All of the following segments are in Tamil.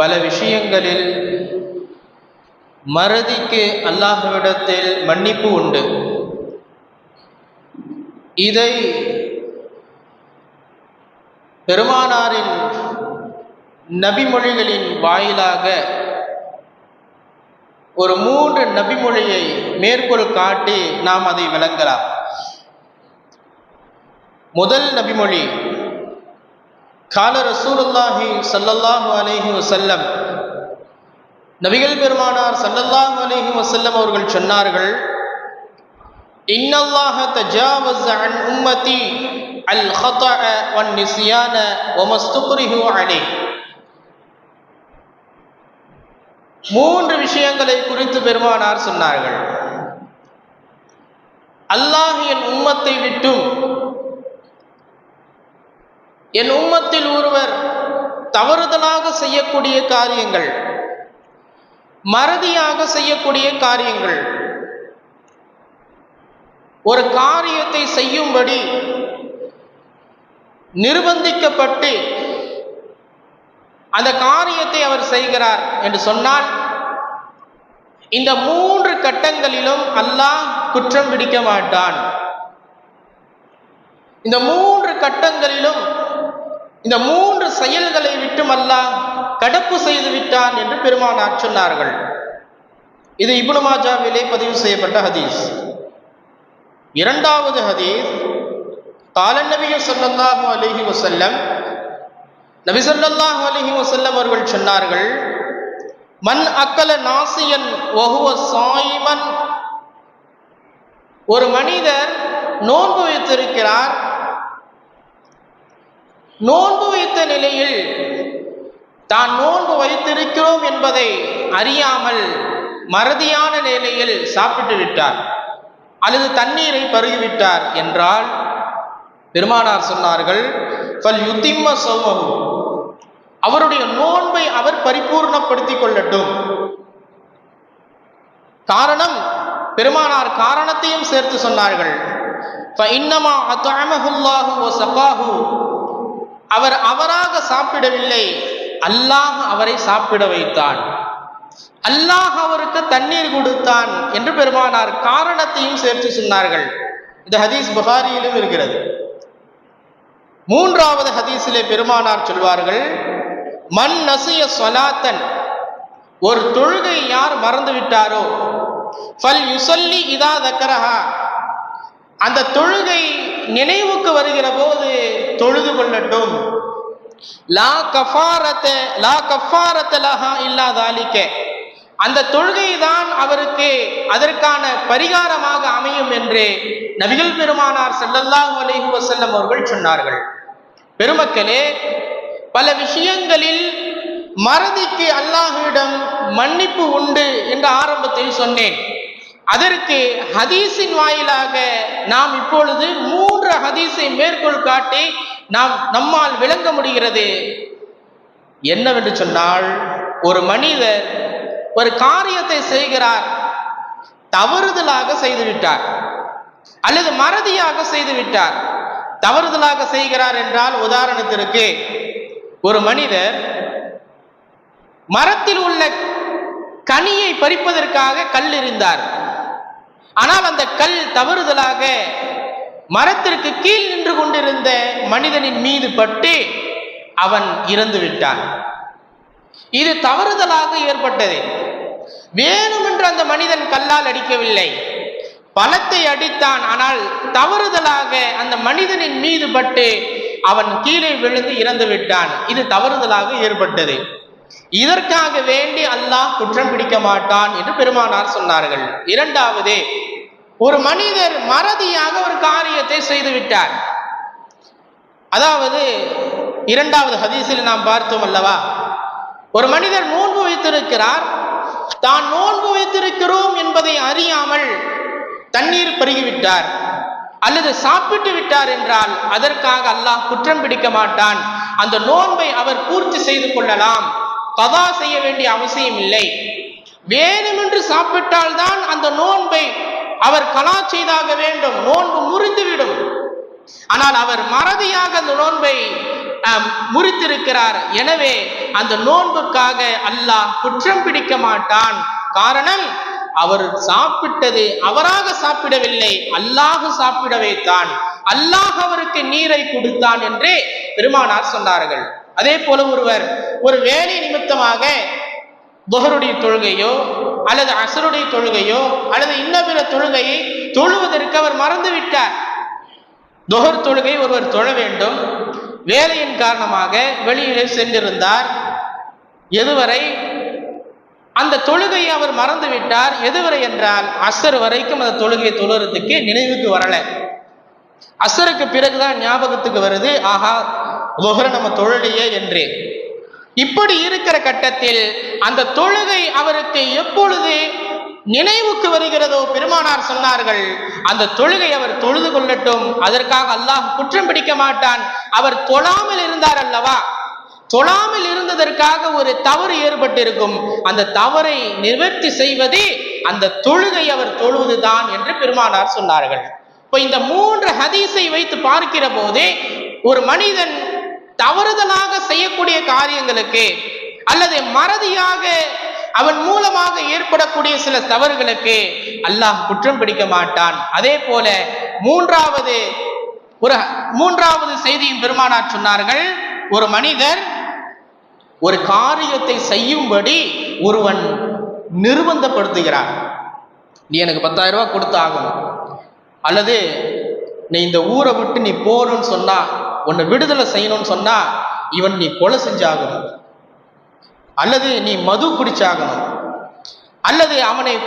பல விஷயங்களில் மறதிக்கு அல்லாஹ்விடத்தில் மன்னிப்பு உண்டு. இதை பெருமானாரின் நபிமொழிகளின் வாயிலாக ஒரு மூன்று நபிமொழியை மேற்கோள் காட்டி நாம் அதை விளங்கலாம். முதல் நபிமொழி கால ரசூலுல்லாஹி சல்லல்லாஹு அலேஹி வசல்லம் நபிகள் பெருமானார் சல்லல்லாஹு அலேஹி வசல்லம் அவர்கள் சொன்னார்கள் இன்னல்லாஹ தஜாவஸ் அன் உம்மதி அல் ஹதா வன் நிஸ்யான வமஸ்துக்ரிஹு அலே மூன்று விஷயங்களை குறித்து பெருமானார் சொன்னார்கள். அல்லாஹ் என் உம்மத்தை விட்டும் என் உம்மத்தில் ஒருவர் தவறுதலாக செய்யக்கூடிய காரியங்கள் மறதியாக செய்யக்கூடிய காரியங்கள் ஒரு காரியத்தை செய்யும்படி நிர்பந்திக்கப்பட்டு அந்த காரியத்தை அவர் செய்கிறார் என்று சொன்னால் இந்த மூன்று கட்டங்களிலும் அல்லாஹ் குற்றம் பிடிக்க மாட்டான். இந்த மூன்று கட்டங்களிலும் இந்த மூன்று செயல்களை விட்டும் அல்லாஹ் கடப்பு செய்து விட்டான் என்று பெருமானார் சொன்னார்கள். இது இப்னு மாஜாவிலே பதிவு செய்யப்பட்ட ஹதீஸ். இரண்டாவது ஹதீஸ் காலன் சொல்லல்லாஹு அலிஹி வசல்லம் நபி சொல்லல்லாஹு அலைஹி வசல்லம் அவர்கள் சொன்னார்கள் மன் அக்கல நாசியன் வஹுவ சாய்மன். ஒரு மனிதர் நோன்பு வைத்திருக்கிறார் நோன்பு வைத்த நிலையில் தான் நோன்பு வைத்திருக்கிறோம் என்பதை அறியாமல் மறதியான நிலையில் சாப்பிட்டு விட்டார். அல்லது தண்ணீரை பருகிவிட்டார் என்றால் பெருமானார் சொன்னார்கள் பல் யுத்திம்ம சௌமகு அவருடைய நோன்பை அவர் பரிபூர்ணப்படுத்திக் கொள்ளட்டும். காரணம் பெருமானார் காரணத்தையும் சேர்த்து சொன்னார்கள். இன்னமா அத்தாமஹுல்லாஹு ஓ சகாஹு அவர் அவராக சாப்பிடவில்லை. அல்லாஹ் அவரை சாப்பிட வைத்தான். அல்லாஹ் அவருக்கு தண்ணீர் கொடுத்தான் என்று பெருமானார் காரணத்தையும் சேர்த்து சொன்னார்கள். இந்த ஹதீஸ் புகாரியிலும் இருக்கிறது. மூன்றாவது ஹதீஸிலே பெருமானார் சொல்வார்கள் மண் நசிய சொலாத்தன் ஒரு தொழுகை யார் மறந்து விட்டாரோ ஃபல் யுசல்லி இதா தக்கரஹா. அந்த தொழுகை நினைவுக்கு வருகிற போது தொழுது கொள்ளட்டும். லா கஃபாரத்தை லா கஃபாரத்த லஹா இல்லாதாலிக்க அந்த தொழுகை தான் அவருக்கு அதற்கான பரிகாரமாக அமையும் என்று நபிகள் பெருமானார் செல்லல்லாஹ் அலைஹி வசல்லம் அவர்கள் சொன்னார்கள். பெருமக்களே பல விஷயங்களில் மறதிக்கு அல்லாஹுவிடம் மன்னிப்பு உண்டு என்று ஆரம்பத்தில் சொன்னேன். அதற்கு ஹதீஸின் வாயிலாக நாம் இப்பொழுது மூன்று ஹதீஸை மேற்கோள் காட்டி நாம் நம்மால் விளங்க முடிகிறது. என்னவென்று சொன்னால் ஒரு மனிதர் ஒரு காரியத்தை செய்கிறார் தவறுதலாக செய்துவிட்டார் அல்லது மறதியாக செய்துவிட்டார். தவறுதலாக செய்கிறார் என்றால் உதாரணத்திற்கு ஒரு மனிதர் மரத்தில் உள்ள கனியை பறிப்பதற்காக கல் இருந்தார் ஆனால் அந்த கல் தவறுதலாக மரத்திற்கு கீழ் நின்று கொண்டிருந்த மனிதனின் மீது பட்டு அவன் இறந்து விட்டான். இது தவறுதலாக ஏற்பட்டது. வேணுமென்று அந்த மனிதன் கல்லால் அடிக்கவில்லை. பலத்தை அடித்தான் ஆனால் தவறுதலாக அந்த மனிதனின் மீது பட்டு அவன் கீழே விழுந்து இறந்து விட்டான். இது தவறுதலாக ஏற்பட்டது. இதற்காக வேண்டி அல்லாஹ் குற்றம் பிடிக்க மாட்டான் என்று பெருமானார் சொன்னார்கள். இரண்டாவது ஒரு மனிதர் மறதியாக ஒரு காரியத்தை செய்து விட்டார். அதாவது இரண்டாவது ஹதீஸில் நாம் பார்த்தோம் அல்லவா? ஒரு மனிதர் நோன்பு வைத்திருக்கிறார். தான் நோன்பு வைத்திருக்கிறோம் என்பதை அறியாமல் தண்ணீர் பருகிவிட்டார். அல்லது சாப்பிட்டு விட்டார் என்றால் அதற்காக அல்லாஹ் குற்றம் பிடிக்க மாட்டான். அந்த நோன்பை அவர் பூர்த்தி செய்து கொள்ளலாம். கதா செய்ய வேண்டிய அவசியம் இல்லை. வேணுமென்று சாப்பிட்டால்தான் அந்த நோன்பை அவர் கலா செய்தாக வேண்டும் நோன்பு முறிந்துவிடும். ஆனால் அவர் மறதியாக அந்த நோன்பை அஹ், முறித்திருக்கிறார். எனவே அந்த நோன்புக்காக அல்லாஹ் குற்றம் பிடிக்க மாட்டான். காரணம் அவர் சாப்பிட்டது அவராக சாப்பிடவில்லை அல்லாஹ் சாப்பிட வைத்தான் அல்லாஹ் அவருக்கு நீரை கொடுத்தான் என்றே பெருமானார் சொன்னார்கள். அதே போல ஒருவர் ஒரு வேலை நிமித்தமாக புகருடைய தொழுகையோ அல்லது அசருடைய தொழுகையோ அல்லது இன்னபிற தொழுகையை தொழுவதற்கு அவர் மறந்து விட்டார் துஹர் தொழுகை ஒருவர் தொழ வேண்டும். வேலையின் காரணமாக வெளியிலே சென்றிருந்தார். எதுவரை? அந்த தொழுகையை அவர் மறந்து விட்டார் எதுவரை என்றால் அசர் வரைக்கும் அந்த தொழுகையை தொழுறதுக்கு நினைவுக்கு வரல. அசருக்கு பிறகுதான் ஞாபகத்துக்கு வருது ஆஹா துஹர நம்ம தொழலையே என்று. இப்படி இருக்கிற கட்டத்தில் அந்த தொழுகை அவருக்கு எப்பொழுது நினைவுக்கு வருகிறதோ பெருமானார் சொன்னார்கள் அந்த தொழுகை அவர் தொழுது கொள்ளட்டும் அதற்காக அல்லாஹ் குற்றம் பிடிக்க மாட்டான் அவர் தொழாமல் இருந்தார் அல்லவா? தொழாமல் இருந்ததற்காக ஒரு தவறு ஏற்பட்டிருக்கும் அந்த தவறை நிவர்த்தி செய்வதே அந்த தொழுகை அவர் தொழுவதுதான் என்று பெருமானார் சொன்னார்கள். இப்ப இந்த மூன்று ஹதீஸை வைத்து பார்க்கிற போதே ஒரு மனிதன் தவறுதலாக செய்யக்கூடிய காரியங்களுக்கு அல்லது மறதியாக அவன் மூலமாக ஏற்படக்கூடிய சில தவறுகளுக்கு அல்லாஹ் குற்றம் பிடிக்க மாட்டான். அதே போல மூன்றாவது ஒரு மூன்றாவது செய்தியின் பெருமானார் சொன்னார்கள் ஒரு மனிதர் ஒரு காரியத்தை செய்யும்படி ஒருவன் நிர்பந்தப்படுத்துகிறான். நீ எனக்கு பத்தாயிரம் ரூபாய் கொடுத்து ஆகணும் அல்லது நீ இந்த ஊரை விட்டு நீ போகணும்னு சொன்னா உன்னை விடுதலை செய்யணும்னு சொன்னா இவன் நீ கொலை செஞ்சாகணும். அல்லது நீ மது குடிச்சாகணும். அல்லது அவனை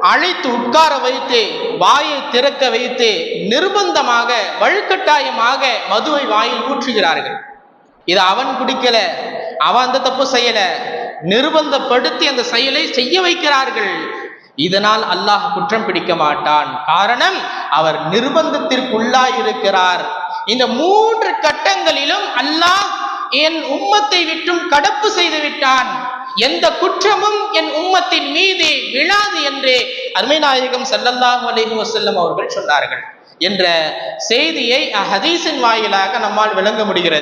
அழைத்து உட்கார வைத்து வாயை திறக்க வைத்து நிர்பந்தமாக வழுக்கட்டாயமாக மதுவை வாயில் ஊற்றுகிறார்கள். இது அவன் குடிக்கல அவன் அந்த தப்பு செய்யல. நிர்பந்தப்படுத்தி அந்த செயலை செய்ய வைக்கிறார்கள். இதனால் அல்லாஹ் குற்றம் பிடிக்க மாட்டான். காரணம் அவர் நிர்பந்தத்திற்குள்ளாயிருக்கிறார். இந்த மூன்று கட்டங்களிலும் அல்லாஹ் என் உம்மத்தை விட்டும் கடப்பு செய்து விட்டான். எந்த குற்றமும் என் உம்மத்தின் மீது விழாது என்று அருமைநாயகம் ஸல்லல்லாஹு அலிஹி வசல்லம் அவர்கள் சொன்னார்கள். என்ற செய்தியை ஹதீஸின் வாயிலாக நம்மால் விளங்க முடிகிறது.